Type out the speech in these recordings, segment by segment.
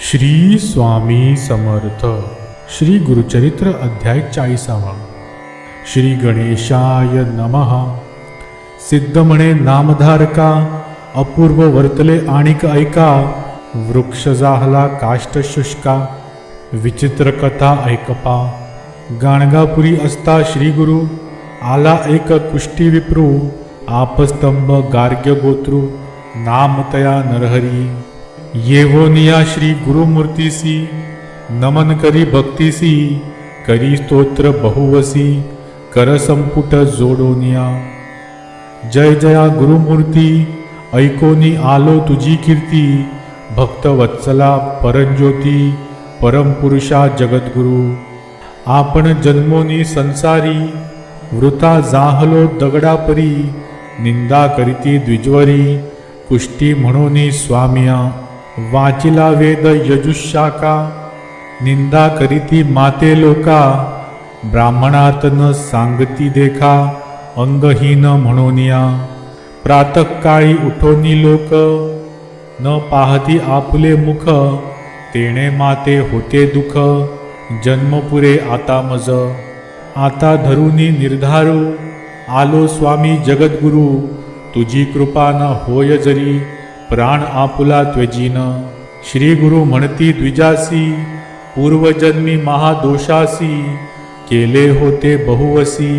श्री स्वामी समर्थ. श्री गुरुचरित्र अध्याय चाळीसावा. श्री गणेशाय नमः. सिद्ध म्हणे नामधारका अपूर्व वर्तले आणिक ऐका वृक्ष जाहला काष्ट शुष्का विचित्र कथा ऐकपा. गाणगापुरी असता श्रीगुरु आला एक कुष्टी विप्रू आपस्तंभ गार्ग्य गोत्रू नामतया नरहरी. येवोनिया श्री गुरुमूर्तीसी नमन करी भक्तीसी करी स्तोत्र बहुवसी करसंपुट जोडोनिया जय जया गुरुमूर्ती ऐकोनी आलो तुझी कीर्ती भक्त वत्सला परंज्योती परमपुरुषा जगद्गुरु। आपण जन्मोनी संसारी वृता जाहलो दगडापरी निंदा करीती द्विजवरी कुष्टी म्हणोनी स्वामिया। वाचिला वेद यजुशाका निंदा करीती माते लोका ब्राह्मणात न सांगती देखा अंगहीन म्हणोनिया. प्रातकाळी उठोनी लोक न पाहती आपुले मुख तेणे माते होते दुख जन्मपुरे आता मज. आता धरुनी निर्धारू आलो स्वामी जगद्गुरु तुझी कृपा न होय जरी प्राण आपुला त्वजीन. श्री गुरु म्हणती द्विजासी पूर्वजन्मी महादोषासी केले होते बहुवसी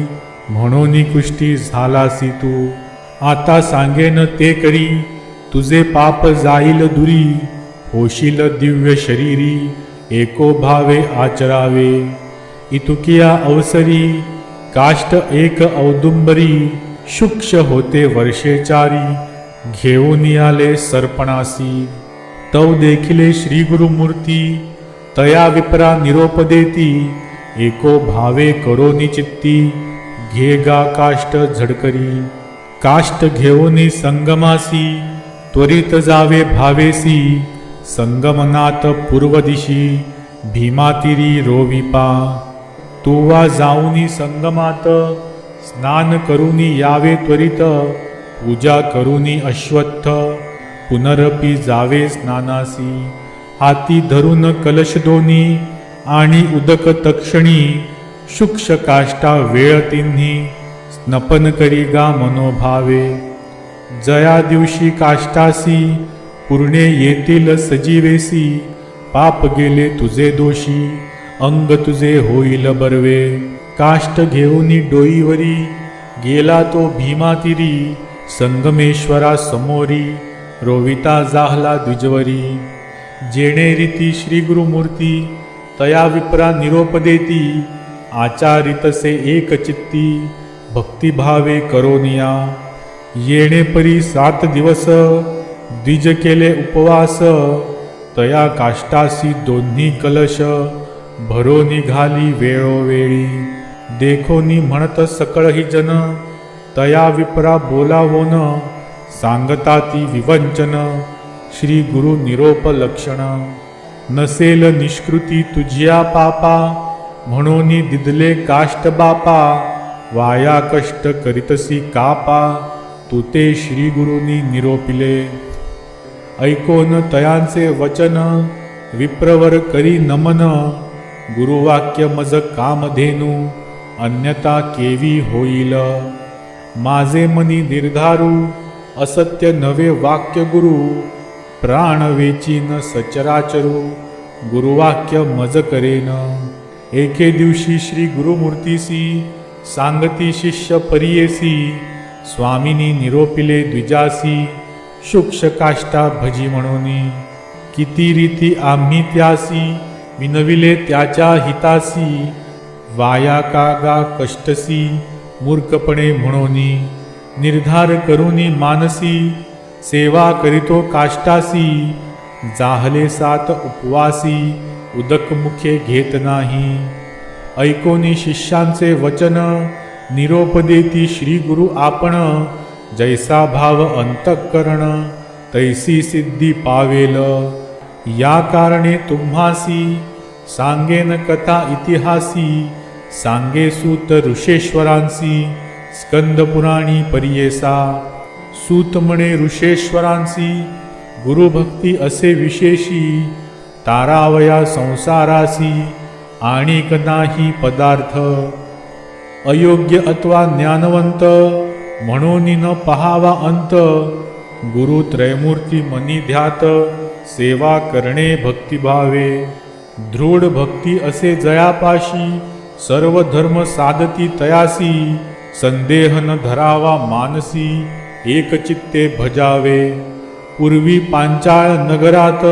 म्हणून कुष्टी झालासी तू. आता सांगेन ते करी तुझे पाप जाईल दुरी होशील दिव्य शरीरी एको भावे आचरावे. इतुकिया अवसरी काष्ट एक औदुंबरी शुक्ष होते वर्षेचारी घेऊन आले सर्पणासी. तव देखिले श्री गुरुमूर्ती तया विप्रा निरोप देती एको भावे करोनी चित्ती घे गा काष्ट झडकरी. काष्ट घेऊनी संगमासी त्वरित जावे भावेसी. संगमनात पूर्व दिशी भीमातिरी रोविपा तुवा जाऊनी संगमात स्नान करुनी यावे त्वरित. पूजा करुनी अश्वत्थ पुनरपी जावे स्नानासी. हाती धरून कलश दोनी आणि उदक तक्षणी शुक्ष काष्टा वेळ तिन्ही स्नपन करी गा मनोभावे. जया दिवशी काष्टासी पूर्णे येतील सजीवेसी. पाप गेले तुझे दोषी अंग तुझे होईल बरवे. काष्ट घेऊनी डोईवरी गेला तो भीमातिरी संगमेश्वरा समोरी रोविता जाहला द्विजवरी. जेणे रीती श्रीगुरुमूर्ती तया विप्रा निरोप देती आचारितसे एक चित्ती भक्तिभावे करोनिया. येणे परी सात दिवस द्विज केले उपवास तया काष्टासी दोन्ही कलश भरो निघाली वेळोवेळी. देखोनी म्हणत सकळही जन तया विप्रा बोलावोन हो सांगता ती विवंचन श्री गुरु निरोप लक्षण नसेल निष्कृती तुझ्या पापा म्हणून दिदले काष्ट बापा. वाया कष्ट करीतसी कापा तू ते श्री गुरुनी निरोपिले. ऐकोन तयांचे वचन विप्रवर करी नमन. गुरुवाक्य मज कामधेनू अन्यता केवी होईल. माझे मनी निर्धारू असत्य नवे वाक्य गुरु प्राण वेचीन सचराचरू गुरुवाक्य मज करेन. एके दिवशी श्री गुरुमूर्तीसी सांगती शिष्य परियेसी स्वामिनी निरोपिले द्विजासी शुक्ष काष्टा भजी म्हणून. किती रीती आम्ही त्यासी विनविले त्याच्या हितासी वाया कागा कष्टसी मूर्खपणे म्हणोनी निर्धार करुनी मानसी सेवा करीतो काष्टासी जाहले सात उपवासी उदकमुखे घेत नाही. ऐकोनी शिष्यांचे वचन निरोप देती श्री गुरु आपण जैसा भाव अंतःकरण तैसी सिद्धी पावेल. या कारणे तुम्हासी सांगेन कथा इतिहासी सांगे सूत ऋषेश्वरांसी स्कंदपुराणी परियेसा। सूत म्हणे ऋषेश्वरांसी गुरुभक्ती असे विशेषी तारावया संसारासी आणिक नाही पदार्थ। अयोग्य अथवा ज्ञानवंत म्हणून न पहावा अंत। गुरु त्रयमूर्ती मनी ध्यात सेवा करणे भक्तिभावे। दृढ भक्ती असे जयापाशी सर्व धर्म साधती तयासी संदेह न धरावा मानसी एकचित्ते भजावे। पूर्वी पांचाळ नगरात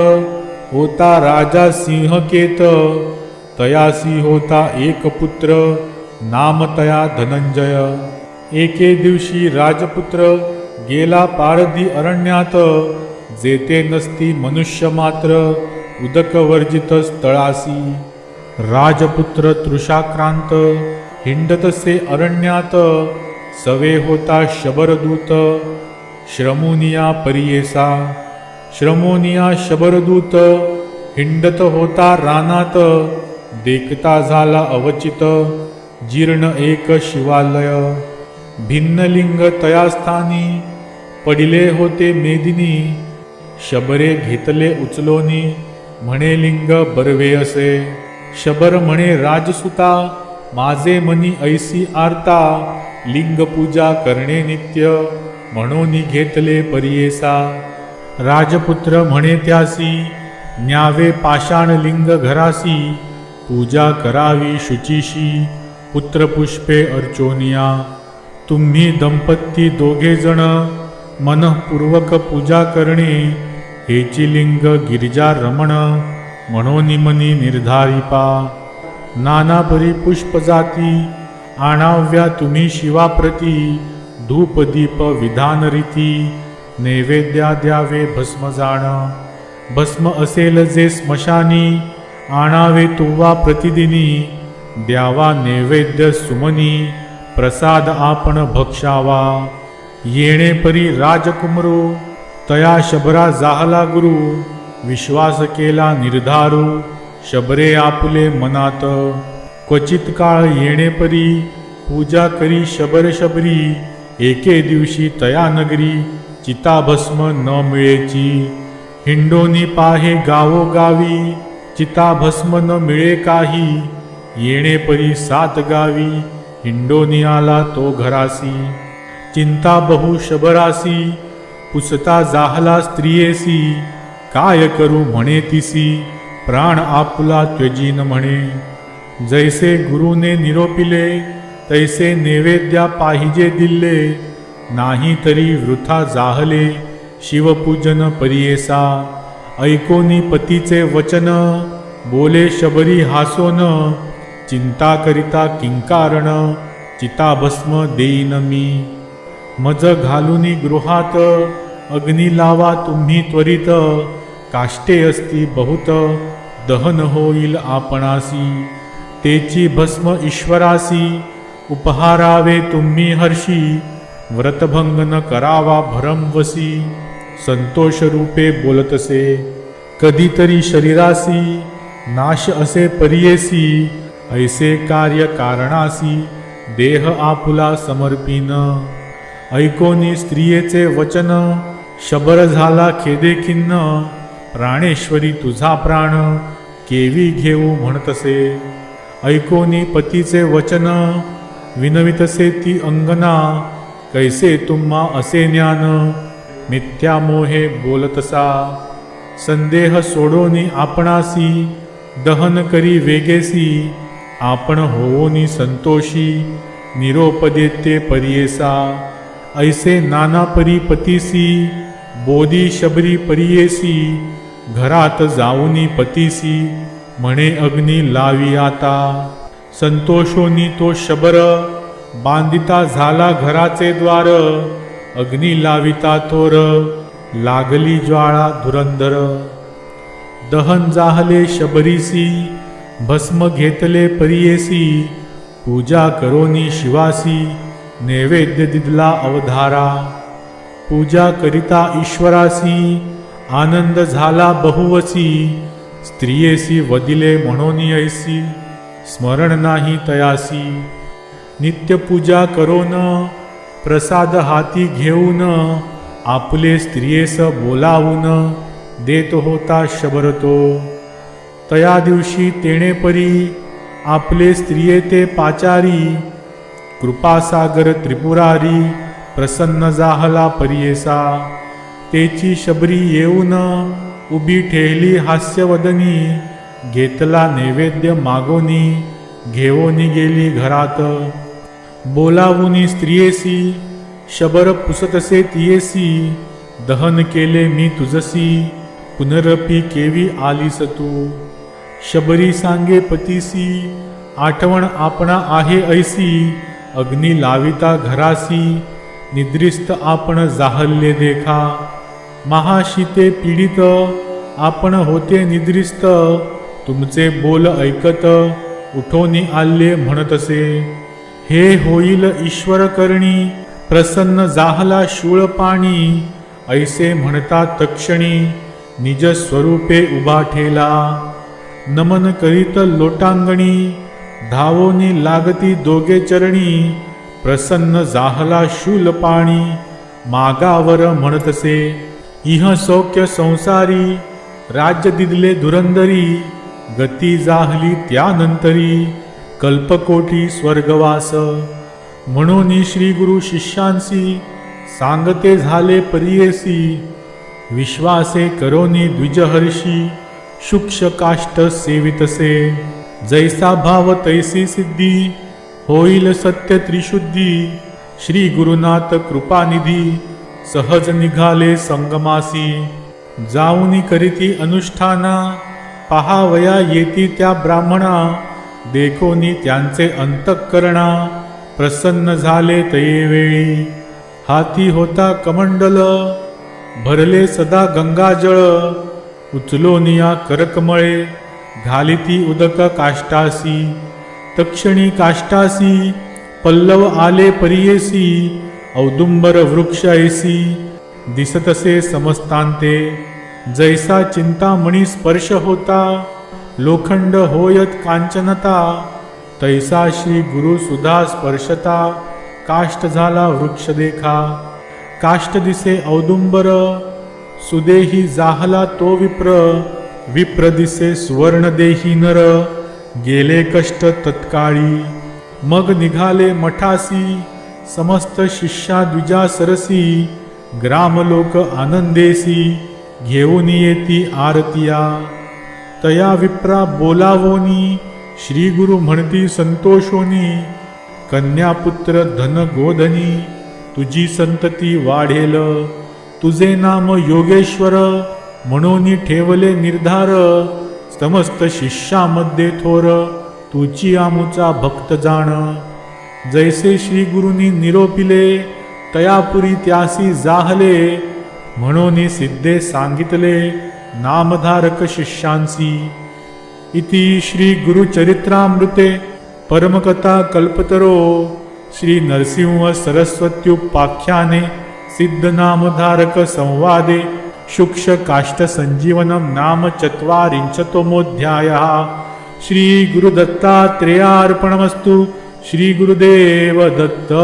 होता राजा सिंहकेत तयासी होता एक पुत्र नाम तया धनंजय। एके दिवशी राजपुत्र गेला पारधी अरण्यात जेते नसती मनुष्य मात्र उदकवर्जित स्थळासी। राजपुत्र तृषाक्रांत हिंडतसे अरण्यात सवे होता शबरदूत श्रमुनिया परियेसा श्रमोनिया शबरदूत हिंडत होता रानात देखता झाला अवचित जीर्ण एक शिवालय भिन्नलिंग तयास्थानी पडिले होते मेदिनी शबरे घेतले उचलोनी म्हणे लिंग बरवे असे. शबर म्हणे राजसुता माझे मनी ऐसी आरता लिंग पूजा करणे नित्य म्हणून घेतले परियेसा. राजपुत्र म्हणे त्यासी न्यावे पाषाण लिंग घरासी पूजा करावी शुचीशी पुत्रपुष्पे अर्चोनिया. तुम्ही दंपती दोघे जण मनपूर्वक पूजा करणे हेची लिंग गिरिजा रमण. मनोनिमनी निर्धारिपा. नानापरी पुष्पजाती पुष्प जाती आणाव्या तुम्ही शिवाप्रती. धूप दीप विधान रीती नैवेद्या द्यावे भस्म जाण. भस्म असेल जे स्मशानी आणावे तुवा प्रतिदिनी. द्यावा नैवेद्य सुमनी प्रसाद आपण भक्षावा. येणे परी राजकुमरो तया शबरा जाहला गुरु. विश्वास केला निर्धारू शबरे आपुले मनात. क्वचित काळ येणे परी पूजा करी शबर शबरी एके दिवशी तया नगरी चिताभस्म न मिळेची. हिंडोनी पाहे गावोगावी चिताभस्म न मिळे काही. येणे परी सात गावी हिंडोनी आला तो घरासी. चिंता बहु शबरासी पुसता जाहला स्त्रियेसी. काय करू म्हणे तिसी? प्राण आपुला त्वजीन म्हणे. जैसे गुरुने निरोपिले तैसे नैवेद्या पाहिजे दिले नाही तरी वृथा जाहले शिवपूजन परियेसा. ऐकोनी पतीचे वचन बोले शबरी हासोन. चिंता करिता किंकारण चिताभस्म देईन मी. मज घालुनी गृहात अग्नी लावा तुम्ही त्वरित. काष्टे असती बहुत दहन होईल आपणासी. तेची भस्म ईश्वरासी उपहारावे तुम्ही हर्षी. व्रतभंग न करावा भरमवसी संतोष रूपे बोलतसे कधीतरी शरीरासी. नाश असे परियेसी ऐसे कार्य कारणासी. देह आपुला समर्पिन. ऐकोनी स्त्रियेचे वचन शबर झाला खेदे खिन्न. प्राणेश्वरी तुझा प्राण केवी घेऊ म्हणतसे. ऐकोनी पतीचे वचन विनवितसे ती अंगना कैसे तुम्हा असे ज्ञान मिथ्या मोहे बोलतसा. संदेह सोडोनी आपणासी दहन करी वेगेसी. आपण होवोनी संतोषी निरोप देते परियेसा. ऐसे नाना परी पतीसी बोधी शबरी परियेसी. घरात जाऊनी पतीसी म्हणे अग्नी लावी आता. संतोषोनी तो शबर बांधिता झाला घराचे द्वार. अग्नी लाविता तोर लागली ज्वाळा धुरंधर. दहन जाहले शबरीसी भस्म घेतले परियेसी. पूजा करोनी शिवासी नैवेद्य दिदला अवधारा. पूजा करिता ईश्वरासी आनंद झाला बहुवसी. स्त्रियेसी वदिले म्हणून ऐसी स्मरण नाही तयासी. नित्यपूजा करोन. प्रसाद हाती घेऊन. आपले स्त्रियेस बोलावून. देत होता शबरतो. तया दिवशी तेणेपरी आपले स्त्रिये ते पाचारी. कृपासागर त्रिपुरारी. प्रसन्न जाहला परियेसा तेची शबरी येऊन उभी ठेहली हास्यवदनी घेतला नैवेद्य मागोनी घेवोनी गेली घरात. बोलावुनी स्त्रियेसी शबर पुसतसे तियेसी दहन केले मी तुझसी पुनरपी केवी आलीस तू. शबरी सांगे पतीसी आठवण आपणा आहे ऐसी अग्नी लाविता घरासी निद्रिस्त आपण जाहल्ले देखा. महाशीते पीडित आपण होते निद्रिस्त तुमचे बोल ऐकत उठोनी आल्ये म्हणतसे. हे होईल ईश्वर करणी प्रसन्न जाहला शूळ पाणी ऐसे म्हणता तक्षणी निज स्वरूपे उभा ठेला. नमन करीत लोटांगणी धावोनी लागती दोघे चरणी प्रसन्न जाहला शूल पाणी मागावर म्हणतसे. इह सौख्य संसारी राज्य दिदले धुरंदरी गती जाहली त्यानंतरी कल्पकोटी स्वर्गवास. म्हणून श्री गुरु शिष्यांसी सांगते झाले परियेसी विश्वासे करोनी द्विजहर्षी शुक्ष काष्ट सेवितसे. जैसा भाव तैसी सिद्धी होईल सत्य त्रिशुद्धी श्री गुरुनाथ कृपानिधी. सहज निघाले संगमासी. जाऊनी करीती अनुष्ठाना पहावया येती त्या ब्राह्मणा देखोनी त्यांचे अंतःकरणा. प्रसन्न झाले तये वेळी. हाती होता कमंडल भरले सदा गंगाजळ. उचलोनिया करकमळे घालिती उदक काष्टासी. तक्षणी काष्टासी पल्लव आले परियेसी. औदुंबर वृक्ष ऐसी दिसतसे समस्तांते जैसा चिंतामणी स्पर्श होता लोखंड होयत कांचनता तैसा श्री गुरु सुधा स्पर्शता काष्ट झाला वृक्ष देखा काष्ट दिसे औदुंबर सुदेही जाहला तो विप्र विप्र दिसे सुवर्ण देही नर गेले कष्ट तत्काळी मग निघाले मठासी समस्त शिष्या द्विजा सरसी ग्राम लोक आनंदेसी घेऊन येती आरतिया. तया विप्रा बोलावोनी श्री गुरु म्हणती संतोषोनी कन्यापुत्र धन गोधनी तुझी संतती वाढेल. तुझे नाम योगेश्वर म्हणून ठेवले निर्धार. समस्त शिष्यामध्ये थोर तुची आमुचा भक्त जाण. जैसे श्री गुरुनी निरोपिले तयापुरी त्यासी जाहले म्हणून सिद्धे सांगितले नामधारक शिष्यांसी. इति श्री गुरुचरित्रामृते परमकथा कल्पतरो श्री नरसिंह सरस्वत्युपाख्याने सिद्धनामधारक संवादे शुक्ष काष्ट संजीवनम नाम चत्वारिंशतमोऽध्यायः. श्री श्रीगुरुदेव दत्ता